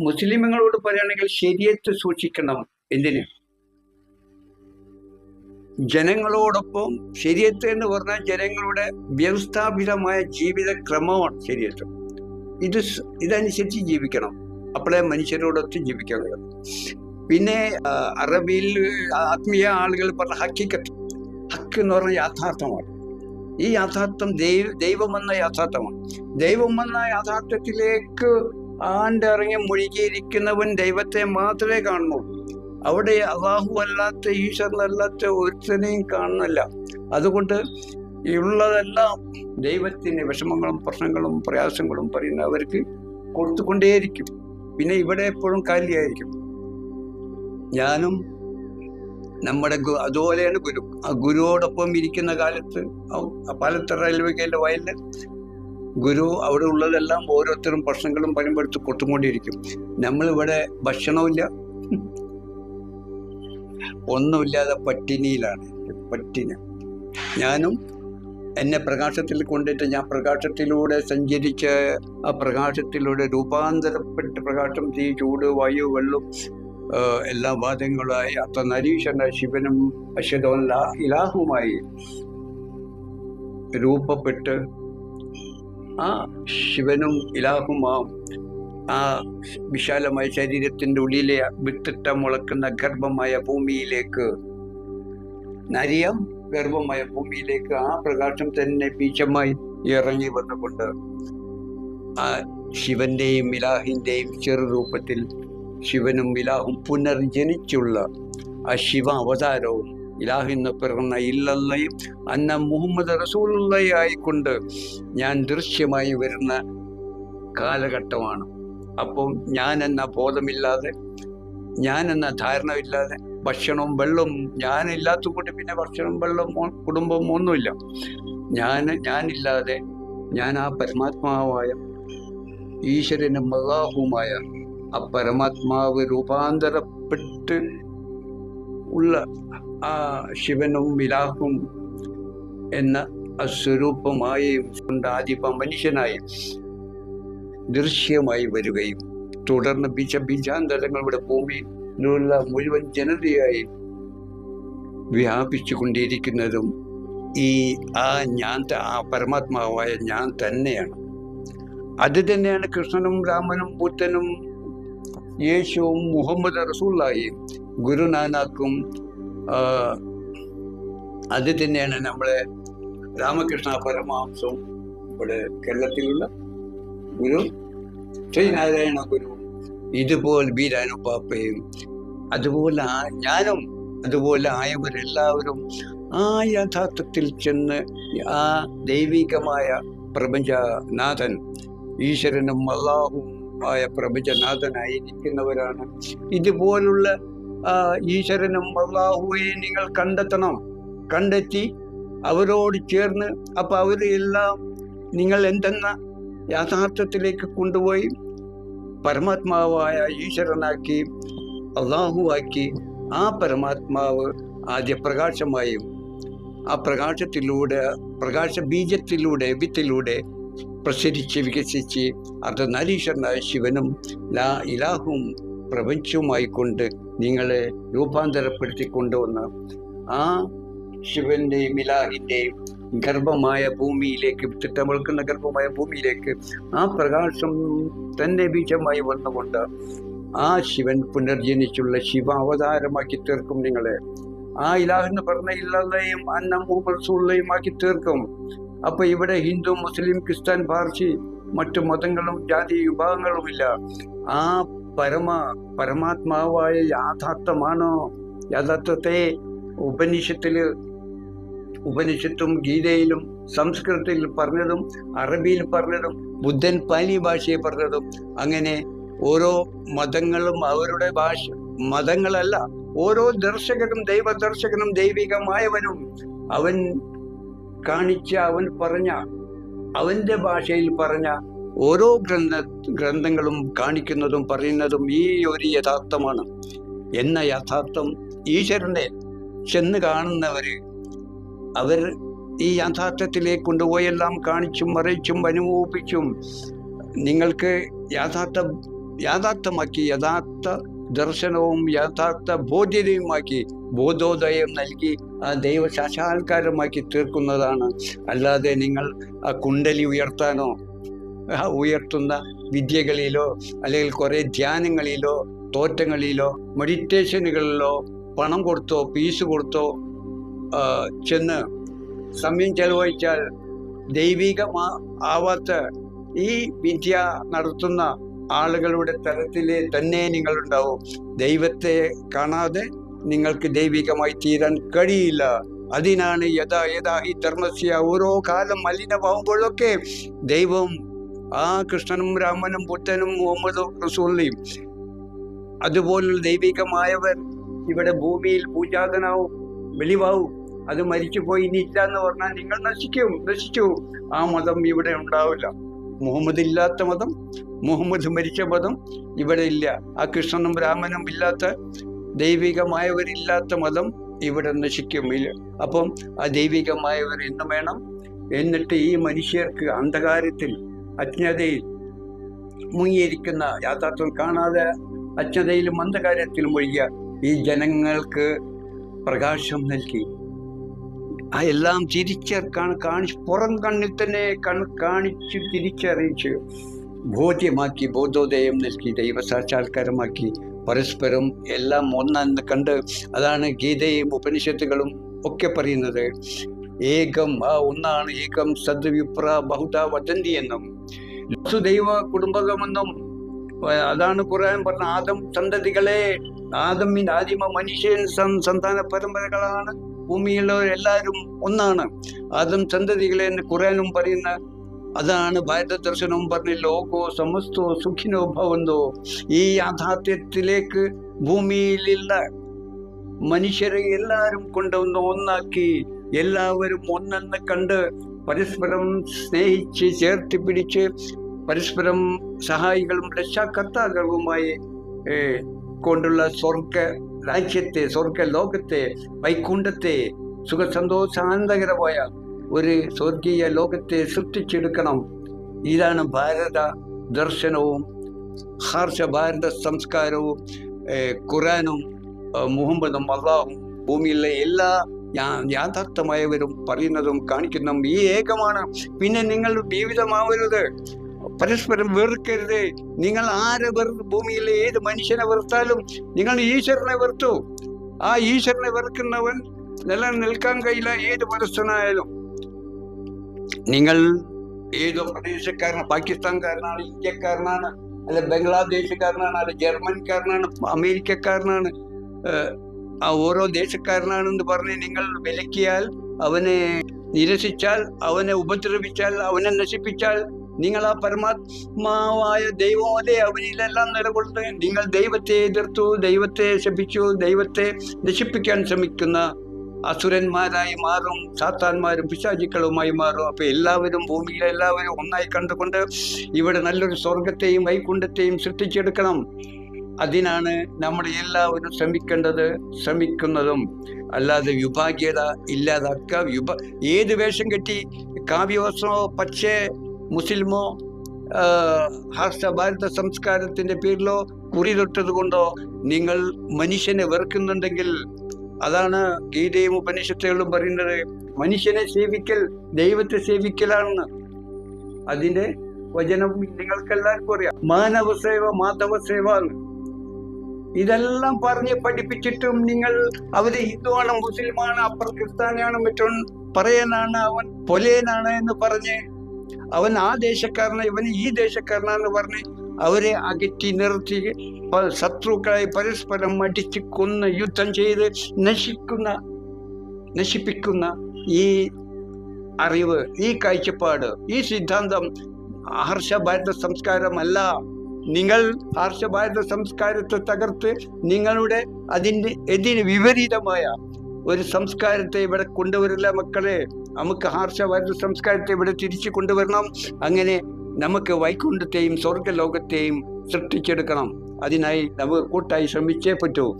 മുസ്ലിമുകളോട് പറയുകയാണെങ്കിൽ ശരിയത്ത് സൂക്ഷിക്കണം. എന്തിന്? ജനങ്ങളോടൊപ്പം ശരിയത്ത് എന്ന് പറഞ്ഞാൽ ജനങ്ങളുടെ വ്യവസ്ഥാപിതമായ ജീവിത ക്രമമാണ് ശരിയത്ത് ഇത് ഇതനുസരിച്ച് ജീവിക്കണം. അപ്പോഴേ മനുഷ്യരോടൊത്ത് ജീവിക്കാൻ കഴിയും. പിന്നെ അറബിയിൽ ആത്മീയ ആളുകൾ പറഞ്ഞ ഹക്കിക്കത്ത്. ഹക്ക് എന്ന് പറഞ്ഞ യാഥാർത്ഥ്യമാണ്. ഈ യാഥാർത്ഥ്യം ദൈവ ദൈവം എന്ന യാഥാർത്ഥ്യമാണ്. ദൈവം എന്ന യാഥാർത്ഥ്യത്തിലേക്ക് ആണ്ടിറങ്ങി മുഴുകിയിരിക്കുന്നവൻ ദൈവത്തെ മാത്രമേ കാണുന്നുള്ളൂ അവിടെ അള്ളാഹു അല്ലാത്ത ഈശ്വരനല്ലാത്ത ഒരുത്തനെയും കാണുന്നില്ല. അതുകൊണ്ട് ഉള്ളതെല്ലാം ദൈവത്തിന് വിഷമങ്ങളും പ്രശ്നങ്ങളും പ്രയാസങ്ങളും പറയുന്നവർക്ക് കൊടുത്തുകൊണ്ടേയിരിക്കും. പിന്നെ ഇവിടെ എപ്പോഴും കാലിയായിരിക്കും. ഞാനും നമ്മുടെ ഗു- അതുപോലെയാണ് ഗുരു. ആ ഗുരുവോടൊപ്പം ഇരിക്കുന്ന കാലത്ത് ആ റെയിൽവേ റെയിൽവേക്കയിലെ വയലിൽ ഗുരു അവിടെ ഉള്ളതെല്ലാം ഓരോരുത്തരും ഭക്ഷണങ്ങളും പരമ്പെടുത്ത് കൊട്ടുകൊണ്ടിരിക്കും നമ്മളിവിടെ ഭക്ഷണമില്ല ഒന്നുമില്ലാതെ പട്ടിണിയിലാണ്. പട്ടിണി. ഞാനും എന്നെ പ്രകാശത്തിൽ കൊണ്ടിട്ട് ഞാൻ പ്രകാശത്തിലൂടെ സഞ്ചരിച്ച് ആ പ്രകാശത്തിലൂടെ രൂപാന്തരപ്പെട്ട് പ്രകാശം തീ ചൂട് വായു വെള്ളം എല്ലാ വാദങ്ങളായി അത്ര നരീശന ശിവനും അശ്വതവും ഇലാഹുമായി രൂപപ്പെട്ട് ആ ശിവനും ഇലാഹുമാവും ആ വിശാലമായ ശരീരത്തിന്റെ ഉള്ളിലെ വിത്തിട്ട മുളക്കുന്ന ഗർഭമായ ഭൂമിയിലേക്ക് നരിയം ഗർഭമായ ഭൂമിയിലേക്ക് ആ പ്രകാശം തന്നെ ബീജമായി ഇറങ്ങി വന്നുകൊണ്ട് ആ ശിവന്റെയും ഇലാഹിന്റെയും ചെറുരൂപത്തിൽ ശിവനും ഇലാഹും പുനർജനിച്ചുള്ള ആ ശിവ അവതാരവും ഇലാഹിന്ന് പിറന്ന ഇല്ലല്ലയും അന്ന മുഹമ്മദ് റസൂലുള്ളയായിക്കൊണ്ട് ഞാൻ ദൃശ്യമായി വരുന്ന കാലഘട്ടമാണ്. അപ്പം ഞാൻ എന്ന ബോധമില്ലാതെ ഞാൻ എന്ന ധാരണയില്ലാതെ ഭക്ഷണവും വെള്ളവും ഞാനില്ലാത്ത കൂട്ടി പിന്നെ ഭക്ഷണം വെള്ളം കുടുംബവും കുടുംബം ഒന്നുമില്ല. ഞാൻ ഞാനില്ലാതെ ഞാൻ ആ പരമാത്മാവായ ഈശ്വരനും അള്ളാഹുമായ ആ പരമാത്മാവ് രൂപാന്തരപ്പെട്ട് ഉള്ള ആ ശിവനും വിലാഹും എന്ന സ്വരൂപമായി കൊണ്ട് ആദിപ മനുഷ്യനായി ദൃശ്യമായി വരികയും തുടർന്ന് ബീജ ബീജാന്തരങ്ങളുടെ ഭൂമിയിലുള്ള മുഴുവൻ ജനതയായി വ്യാപിച്ചു കൊണ്ടിരിക്കുന്നതും ഈ ആ ഞാൻ ആ പരമാത്മാവായ ഞാൻ തന്നെയാണ്. അത് തന്നെയാണ് കൃഷ്ണനും രാമനും ബുദ്ധനും യേശുവും മുഹമ്മദ് റസൂള്ളായും ഗുരുനാനാക്കും അത് തന്നെയാണ് നമ്മളെ രാമകൃഷ്ണ പരമഹംസവും ഇവിടെ കേരളത്തിലുള്ള ഗുരു ശ്രീനാരായണ ഗുരു ഇതുപോലെ ബി രാനുപ്പാപ്പയും അതുപോലെ ഞാനും അതുപോലെ ആയവരെല്ലാവരും ആ യഥാർത്ഥത്തിൽ ചെന്ന് ആ ദൈവികമായ പ്രപഞ്ചനാഥൻ ഈശ്വരനും അള്ളാഹും ആയ പ്രപഞ്ചനാഥനായിരിക്കുന്നവരാണ്. ഇതുപോലുള്ള ഈശ്വരനും അള്ളാഹുവേ നിങ്ങൾ കണ്ടെത്തണം. കണ്ടെത്തി അവരോട് ചേർന്ന് അപ്പൊ അവരെല്ലാം നിങ്ങൾ എന്തെന്ന യാഥാർത്ഥ്യത്തിലേക്ക് കൊണ്ടുപോയി പരമാത്മാവായ ഈശ്വരനാക്കി അള്ളാഹുവാക്കി ആ പരമാത്മാവ് ആദ്യ പ്രകാശമായും ആ പ്രകാശത്തിലൂടെ പ്രകാശ ബീജത്തിലൂടെ വിത്തിലൂടെ പ്രസരിച്ച് വികസിച്ച് അർദ്ധനാരീശ്വരനായ ശിവനും ലാ ഇലാഹും പ്രപഞ്ചവുമായി കൊണ്ട് നിങ്ങളെ രൂപാന്തരപ്പെടുത്തി കൊണ്ടുവന്ന ആ ശിവന്റെയും ഇലാഹിന്റെയും ഗർഭമായ ഭൂമിയിലേക്ക് വിത്തിട്ടമൾക്കുന്ന ഗർഭമായ ഭൂമിയിലേക്ക് ആ പ്രകാശം തന്നെ ബീജമായി വന്നുകൊണ്ട് ആ ശിവൻ പുനർജനിച്ചുള്ള ശിവ അവതാരമാക്കി തീർക്കും നിങ്ങളെ. ആ ഇലാഹെന്ന് പറഞ്ഞ ഇല്ലയും അന്നം റസൂള്ളയും ആക്കി തീർക്കും. അപ്പൊ ഇവിടെ ഹിന്ദു മുസ്ലിം ക്രിസ്ത്യൻ പാർസി മറ്റു മതങ്ങളും ജാതി വിഭാഗങ്ങളുമില്ല ആ പരമ പരമാത്മാവായ യാഥാർത്ഥ്യമാണോ? യാഥാർത്ഥ്യത്തെ ഉപനിഷത്തിൽ ഉപനിഷത്തും ഗീതയിലും സംസ്കൃതത്തിൽ പറഞ്ഞതും അറബിയിൽ പറഞ്ഞതും ബുദ്ധൻ പാലി ഭാഷയെ പറഞ്ഞതും അങ്ങനെ ഓരോ മതങ്ങളും അവരുടെ ഭാഷ മതങ്ങളല്ല ഓരോ ദർശകനും ദൈവദർശകനും ദൈവികമായവനും അവൻ കാണിച്ച അവൻ പറഞ്ഞ അവന്റെ ഭാഷയിൽ പറഞ്ഞ ഓരോ ഗ്രന്ഥ ഗ്രന്ഥങ്ങളും കാണിക്കുന്നതും പറയുന്നതും ഈ ഒരു യഥാർത്ഥമാണ്. എന്ന യഥാർത്ഥം ഈശ്വരനെ ചെന്ന് കാണുന്നവര് അവർ ഈ യാഥാർത്ഥ്യത്തിലേക്ക് കൊണ്ടുപോയെല്ലാം കാണിച്ചും മറിച്ചും അനുഭവിപ്പിച്ചും നിങ്ങൾക്ക് യാഥാർത്ഥ യാഥാർത്ഥ്യമാക്കി യഥാർത്ഥ ദർശനവും യഥാർത്ഥ ബോധ്യതയുമാക്കി ബോധോദയം നൽകി ആ ദൈവ സാക്ഷാത്കാരമാക്കി തീർക്കുന്നതാണ്. അല്ലാതെ നിങ്ങൾ ആ കുണ്ടലി ഉയർത്താനോ ഉയർത്തുന്ന വിദ്യകളിലോ അല്ലെങ്കിൽ കുറേ ധ്യാനങ്ങളിലോ തോറ്റങ്ങളിലോ മെഡിറ്റേഷനുകളിലോ പണം കൊടുത്തോ പീസ് കൊടുത്തോ ചെന്ന് സമയം ചെലവഴിച്ചാൽ ദൈവികമാ ആവാത്ത ഈ വിദ്യ നടത്തുന്ന ആളുകളുടെ തരത്തിലെ തന്നെ നിങ്ങളുണ്ടാവും. ദൈവത്തെ കാണാതെ നിങ്ങൾക്ക് ദൈവികമായി തീരാൻ കഴിയില്ല. അതിനാണ് യഥാ യഥാ ഈ ധർമ്മസ്യ ഓരോ കാലം മലിനമാവുമ്പോഴൊക്കെ ദൈവം ആ കൃഷ്ണനും രാമനും ബുദ്ധനും മുഹമ്മദും റസൂലിനെയും. അതുപോലുള്ള ദൈവികമായവർ ഇവിടെ ഭൂമിയിൽ പൂജാതനാവും വെളിവാവും. അത് മരിച്ചുപോയി ഇനി ഇല്ല എന്ന് പറഞ്ഞാൽ നിങ്ങൾ നശിക്കും നശിച്ചു. ആ മതം ഇവിടെ ഉണ്ടാവില്ല. മുഹമ്മദ് ഇല്ലാത്ത മതം മുഹമ്മദ് മരിച്ച മതം ഇവിടെ ഇല്ല. ആ കൃഷ്ണനും രാമനും ഇല്ലാത്ത ദൈവികമായവരില്ലാത്ത മതം ഇവിടെ നശിക്കും. ഇല്ല. അപ്പം ആ ദൈവികമായവർ എന്ന് വേണം? എന്നിട്ട് ഈ മനുഷ്യർക്ക് അന്ധകാരത്തിൽ അജ്ഞതയിൽ മുങ്ങിയിരിക്കുന്ന യാഥാർത്ഥ്യം കാണാതെ അജ്ഞതയിലും അന്ധകാരത്തിലും ഒഴിയ ഈ ജനങ്ങൾക്ക് പ്രകാശം നൽകി. ആ എല്ലാം തിരിച്ചർ കാണി പുറം കണ്ണിൽ തന്നെ കൺ കാണിച്ച് തിരിച്ചറിയിച്ച് ബോധ്യമാക്കി ബോധോദയം നൽകി ദൈവ സാക്ഷാത്കാരമാക്കി പരസ്പരം എല്ലാം ഒന്നെന്ന് കണ്ട് അതാണ് ഗീതയും ഉപനിഷത്തുകളും ഒക്കെ പറയുന്നത്. ഏകം ആ ഒന്നാണ് ഏകം സദ്വിപ്ര ബഹുത വദന്തി എന്നും. ദൈവ കുടുംബകമെന്നും അതാണ് ഖുർആൻ പറഞ്ഞ ആദം സന്തതികളെ ആദമിൻ ആദിമ മനുഷ്യൻ സന്താന പരമ്പരകളാണ് ഭൂമിയിലുള്ളവർ എല്ലാവരും ഒന്നാണ്. ആദം സന്തതികളെ എന്ന് ഖുറാനും പറയുന്ന അതാണ് ഭാരത ദർശനവും പറഞ്ഞ ലോകോ സമസ്തോ സുഖിനോ ഭവന്തോ. ഈ യാഥാർത്ഥ്യത്തിലേക്ക് ഭൂമിയിലുള്ള മനുഷ്യരെ എല്ലാവരും കൊണ്ടുവന്ന് ഒന്നാക്കി എല്ലാവരും ഒന്നെന്ന് കണ്ട് പരസ്പരം സ്നേഹിച്ച് ചേർത്ത് പിടിച്ച് പരസ്പരം സഹായികളും രക്ഷാകർത്താക്കളുമായി കൊണ്ടുള്ള സ്വർഗ രാജ്യത്തെ സ്വർഗ ലോകത്തെ വൈകുണ്ഠത്തെ സുഖസന്തോഷാനന്ദകരമായ ഒരു സ്വർഗീയ ലോകത്തെ സൃഷ്ടിച്ചെടുക്കണം. ഇതാണ് ഭാരത ദർശനവും ഹർഷ ഭാരത സംസ്കാരവും ഖുറാനും മുഹമ്മദും അള്ളാഹും ഭൂമിയിലെ എല്ലാ യാഥാർത്ഥമായവരും പറയുന്നതും കാണിക്കുന്നതും ഈ ഏകമാണ്. പിന്നെ നിങ്ങൾ ജീവിതമാവരുത്. പരസ്പരം വെറുക്കരുത്. നിങ്ങൾ ആരെ വെറു ഭൂമിയിലെ ഏത് മനുഷ്യനെ വെറുത്താലും നിങ്ങൾ ഈശ്വരനെ വെറുത്തു. ആ ഈശ്വരനെ വെറുക്കുന്നവൻ നിലനിൽക്കാൻ കഴിയില്ല ഏത് മനസ്സനായാലും നിങ്ങൾ ഏതോ പ്രദേശക്കാരനാണ് പാകിസ്ഥാൻകാരനാണ് ഇന്ത്യക്കാരനാണ് അല്ല ബംഗ്ലാദേശുകാരനാണ് അല്ലെ ജർമ്മൻകാരനാണ് അമേരിക്കക്കാരനാണ് ആ ഓരോ ദേശക്കാരനാണെന്ന് പറഞ്ഞ് നിങ്ങൾ വിലക്കിയാൽ അവനെ നിരസിച്ചാൽ അവനെ ഉപദ്രവിച്ചാൽ അവനെ നശിപ്പിച്ചാൽ നിങ്ങൾ ആ പരമാത്മാവായ ദൈവമല്ലേ അവനിലെല്ലാം നിലകൊള്ളുന്നത്? നിങ്ങൾ ദൈവത്തെ എതിർത്തു ദൈവത്തെ ശപിച്ചു ദൈവത്തെ നശിപ്പിക്കാൻ ശ്രമിക്കുന്ന അസുരന്മാരായി മാറും സാത്താന്മാരും പിശാചിക്കളുമായി മാറും. അപ്പൊ എല്ലാവരും ഭൂമിയിൽ എല്ലാവരും ഒന്നായി കണ്ടുകൊണ്ട് ഇവിടെ നല്ലൊരു സ്വർഗത്തെയും വൈകുണ്ഠത്തെയും സൃഷ്ടിച്ചെടുക്കണം. അതിനാണ് നമ്മൾ എല്ലാവരും ശ്രമിക്കേണ്ടത് ശ്രമിക്കുന്നതും. അല്ലാതെ വിഭാഗ്യത ഇല്ലാതാക്കുക വിഭ ഏത് വേഷം കെട്ടി കാവ്യവസ്ത്രമോ പക്ഷേ മുസ്ലിമോ ഹാർഷ ഭാരത സംസ്കാരത്തിന്റെ പേരിലോ കുറി തൊട്ടത് കൊണ്ടോ നിങ്ങൾ മനുഷ്യനെ വെറുക്കുന്നുണ്ടെങ്കിൽ അതാണ് ഗീതയും ഉപനിഷത്തുകളും പറയുന്നത്. മനുഷ്യനെ സേവിക്കൽ ദൈവത്തെ സേവിക്കലാണെന്ന് അതിന്റെ വചനം നിങ്ങൾക്കെല്ലാവർക്കും അറിയാം. മാനവ സേവ മാധവ സേവ എന്ന്. ഇതെല്ലാം പറഞ്ഞ് പഠിപ്പിച്ചിട്ടും നിങ്ങൾ അവർ ഹിന്ദുവാണ് മുസ്ലിമാണ് അപ്പർ ക്രിസ്ത്യാനിയാണ് മറ്റും പറയാനാണ് അവൻ പൊലയനാണ് എന്ന് പറഞ്ഞ് അവൻ ആ ദേശക്കാരനെ ഇവൻ ഈ ദേശക്കാരനാന്ന് പറഞ്ഞ് അവരെ അകറ്റി നിർത്തി ശത്രുക്കളായി ശത്രുക്കളെ പരസ്പരം അടിച്ച് കൊന്ന് യുദ്ധം ചെയ്ത് നശിക്കുന്ന നശിപ്പിക്കുന്ന ഈ അറിവ് ഈ കാഴ്ചപ്പാട് ഈ സിദ്ധാന്തം ഹർഷ ഭാരത സംസ്കാരമല്ല. നിങ്ങൾ ഹർഷഭാരത സംസ്കാരത്തെ തകർത്ത് നിങ്ങളുടെ അതിന്റെ എതിന് വിപരീതമായ ഒരു സംസ്കാരത്തെ ഇവിടെ കൊണ്ടുവരില്ല മക്കളെ. നമുക്ക് ഹാർഷഭാരത സംസ്കാരത്തെ ഇവിടെ തിരിച്ചു കൊണ്ടുവരണം. അങ്ങനെ നമുക്ക് വൈകുണ്ഠത്തെയും സ്വർഗലോകത്തെയും സൃഷ്ടിച്ചെടുക്കണം. അതിനായി നമുക്ക് കൂട്ടായി ശ്രമിച്ചേ പറ്റൂ.